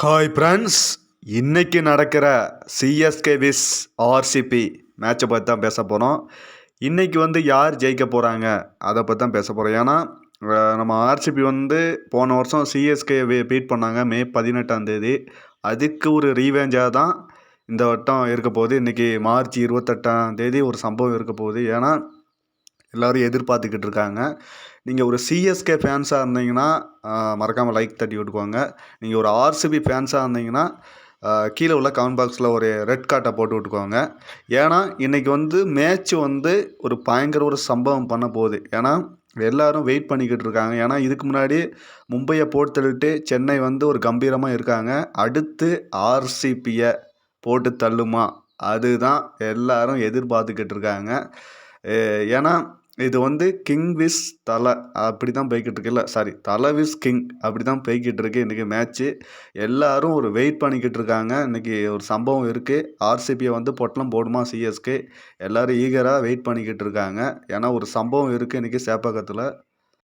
Hi friends இன்றைக்கி நடக்கிற CSK விஸ் RCB மேட்சை பற்றி தான் பேச போகிறோம் இன்றைக்கி வந்து யார் ஜெயிக்க போகிறாங்க அதை பற்றி தான் பேச போகிறோம் ஏன்னா நம்ம ஆர்சிபி வந்து போன வருஷம் சிஎஸ்கே பீட் பண்ணாங்க மே பதினெட்டாம் தேதி. அதுக்கு ஒரு ரீவேஞ்சாக தான் இந்த வட்டம் இருக்க போகுது. இன்றைக்கி மார்ச் இருபத்தெட்டாம் தேதி ஒரு சம்பவம் இருக்க போகுது. ஏன்னா எல்லோரும் எதிர்பார்த்துக்கிட்டு இருக்காங்க. நீங்கள் ஒரு சிஎஸ்கே ஃபேன்ஸாக இருந்தீங்கன்னா மறக்காமல் லைக் தட்டி விட்டுக்கோங்க. நீங்கள் ஒரு ஆர்சிபி ஃபேன்ஸாக இருந்தீங்கன்னா கீழே உள்ள கமெண்ட் பாக்ஸில் ஒரு ரெட் கார்ட்டை போட்டு விட்டுக்கோங்க. ஏன்னா இன்றைக்கி வந்து மேட்ச் வந்து ஒரு பயங்கர ஒரு சம்பவம் பண்ண போகுது. ஏன்னா எல்லாரும் வெயிட் பண்ணிக்கிட்டு இருக்காங்க. ஏன்னா இதுக்கு முன்னாடி மும்பையை போட்டு சென்னை வந்து ஒரு கம்பீரமாக இருக்காங்க. அடுத்து ஆர்சிபியை போட்டு தள்ளுமா? அதுதான் எல்லாரும் எதிர்பார்த்துக்கிட்டு இருக்காங்க. ஏன்னா இது வந்து கிங் விஸ் தலை அப்படி தான் போய்கிட்டு இருக்கு இல்லை சாரி தலை விஸ் கிங் அப்படி தான் போய்கிட்டு இருக்கு இன்றைக்கி மேட்ச்சு எல்லோரும் ஒரு வெயிட் பண்ணிக்கிட்டு இருக்காங்க இன்றைக்கி ஒரு சம்பவம் இருக்குது ஆர்சிபியை வந்து பொட்டலம் போடுமா சிஎஸ்கே எல்லோரும் ஈகராக வெயிட் பண்ணிக்கிட்டு இருக்காங்க ஏன்னா ஒரு சம்பவம் இருக்குது இன்றைக்கி சேப்பாக்கத்தில்